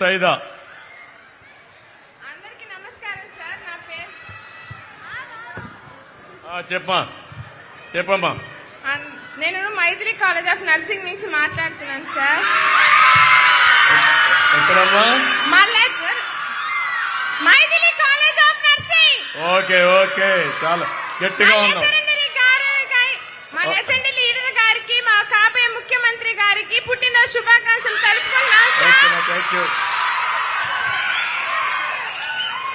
సైదా అందరికీ నమస్కారం సార్ నా పేరు. ఆ, చెప్పమ్మా. నేను మైథిలి కాలేజ్ ఆఫ్ నర్సింగ్ నుంచి మాట్లాడుతున్నాను సార్. ఎక్కడమ్మా? Maithili college of nursing. Okay okay. చాలా గట్టిగా ఉన్నాం మా లెజెండ్ లీడర్ గారికి మా కాబోయే ముఖ్యమంత్రి గారికి పుట్టినరోజు శుభాకాంక్షలు తెలుపుకున్నాం సార్. థ్యాంక్ యూ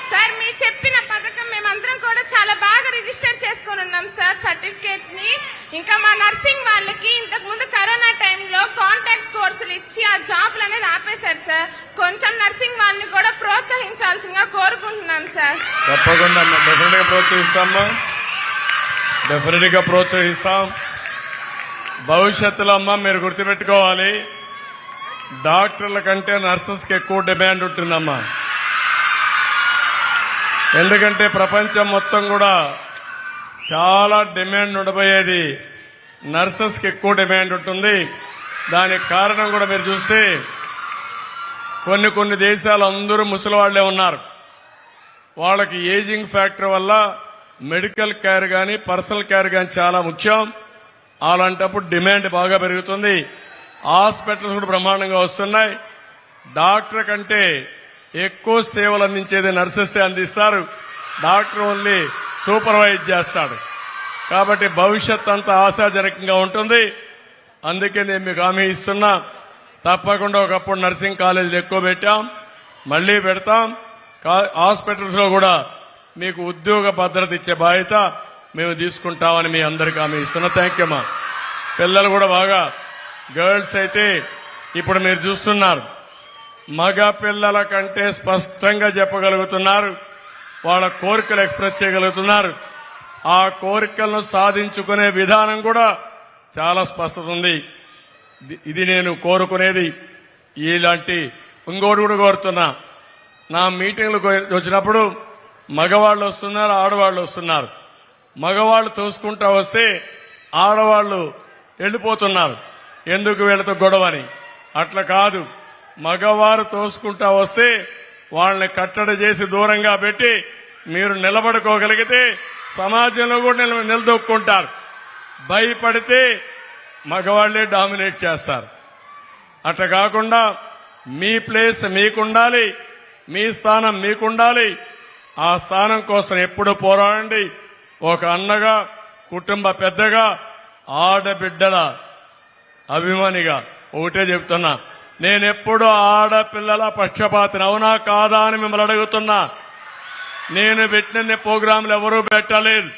సార్ మీరు చెప్పిన పథకం మేమందరం కూడా చాలా బాగా రిజిస్టర్ చేసుకొని ఉన్నాం సార్ సర్టిఫికేట్ని ఇంకా మా నర్సింగ్ వాళ్ళకి ఇంతకు ముందు కరోనా టైంలో కాంటాక్ట్ కోర్సులు ఇచ్చి ఆ జాబ్లు అనేది ఆపేశారు సార్. కొంచెం నర్సింగ్ వాళ్ళని కూడా ప్రోత్సహించాల్సిందిగా కోరుకుంటున్నాం సార్. తప్పకుండా అమ్మా. డెఫినెట్గా ప్రోత్సహిస్తాం. భవిష్యత్తులో అమ్మ మీరు గుర్తుపెట్టుకోవాలి. డాక్టర్ల కంటే నర్సెస్కి ఎక్కువ డిమాండ్ ఉంటుందమ్మా. ఎందుకంటే ప్రపంచం మొత్తం కూడా చాలా డిమాండ్ ఉండబోయేది. నర్సెస్కి ఎక్కువ డిమాండ్ ఉంటుంది. దానికి కారణం కూడా మీరు చూస్తే కొన్ని కొన్ని దేశాలు అందరూ ముసలివాళ్ళే ఉన్నారు. వాళ్ళకి ఏజింగ్ ఫ్యాక్టర్ వల్ల మెడికల్ కేర్ కానీ పర్సనల్ కేర్ కానీ చాలా ముఖ్యం. అలాంటప్పుడు డిమాండ్ బాగా పెరుగుతుంది. హాస్పిటల్స్ కూడా బ్రహ్మాండంగా వస్తున్నాయి. డాక్టర్ కంటే ఎక్కువ సేవలు అందించేది నర్సెస్ అందిస్తారు. డాక్టర్ ఓన్లీ సూపర్వైజ్ చేస్తాడు. కాబట్టి భవిష్యత్ అంతా ఆశాజనకంగా ఉంటుంది. అందుకే నేను మీకు హామీ ఇస్తున్నా. తప్పకుండా ఒకప్పుడు నర్సింగ్ కాలేజీలు ఎక్కువ పెట్టాం. మళ్ళీ పెడతాం. కా- హాస్పిటల్స్లో కూడా మీకు ఉద్యోగ భద్రత ఇచ్చే బాధ్యత మేము తీసుకుంటామని మీ అందరికీ హామీ ఇస్తున్నా. థ్యాంక్ యూ మా. పిల్లలు కూడా బాగా గర్ల్స్ అయితే ఇప్పుడు మీరు చూస్తున్నారు. మగ పిల్లల కంటే స్పష్టంగా చెప్పగలుగుతున్నారు. వాళ్ళ కోరికలు ఎక్స్ప్రెస్ చేయగలుగుతున్నారు. ఆ కోరికలను సాధించుకునే విధానం కూడా చాలా స్పష్టత ఉంది. ఇది- నేను కోరుకునేది. ఇలాంటి ఇంకోటి కూడా కోరుతున్నా. నా మీటింగ్లకు వచ్చినప్పుడు మగవాళ్ళు వస్తున్నారు ఆడవాళ్ళు వస్తున్నారు. మగవాళ్ళు తోసుకుంటా వస్తే ఆడవాళ్ళు వెళ్ళిపోతున్నారు. ఎందుకు వీళ్ళతో గొడవని? అట్లా కాదు. మగవారు తోసుకుంటా వస్తే వాళ్ళని కట్టడి చేసి దూరంగా పెట్టి మీరు నిలబడుకోగలిగితే సమాజంలో కూడా నిల- నిలదొక్కుంటారు. భయపడితే మగవాళ్ళే డామినేట్ చేస్తారు. అట్లా కాకుండా మీ ప్లేస్ మీకుండాలి మీ స్థానం మీకుండాలి ఆ స్థానం కోసం ఎప్పుడు పోరాడండి. ఒక అన్నగా కుటుంబ పెద్దగా ఆడబిడ్డల అభిమానిగా. ఒకటే చెప్తున్నా నేనెప్పుడు ఆడపిల్లల పక్షపాతిని అవునా కాదా అని మిమ్మల్ని అడుగుతున్నా. నేను పెట్టిన ప్రోగ్రాంలు ఎవరూ పెట్టలేదు.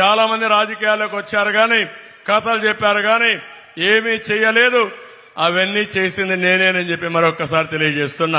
చాలా మంది రాజకీయాల్లోకి వచ్చారు కానీ కథలు చెప్పారు కానీ ఏమీ చేయలేదు. అవన్నీ చేసింది నేనేనని చెప్పి మరొకసారి తెలియజేస్తున్నా.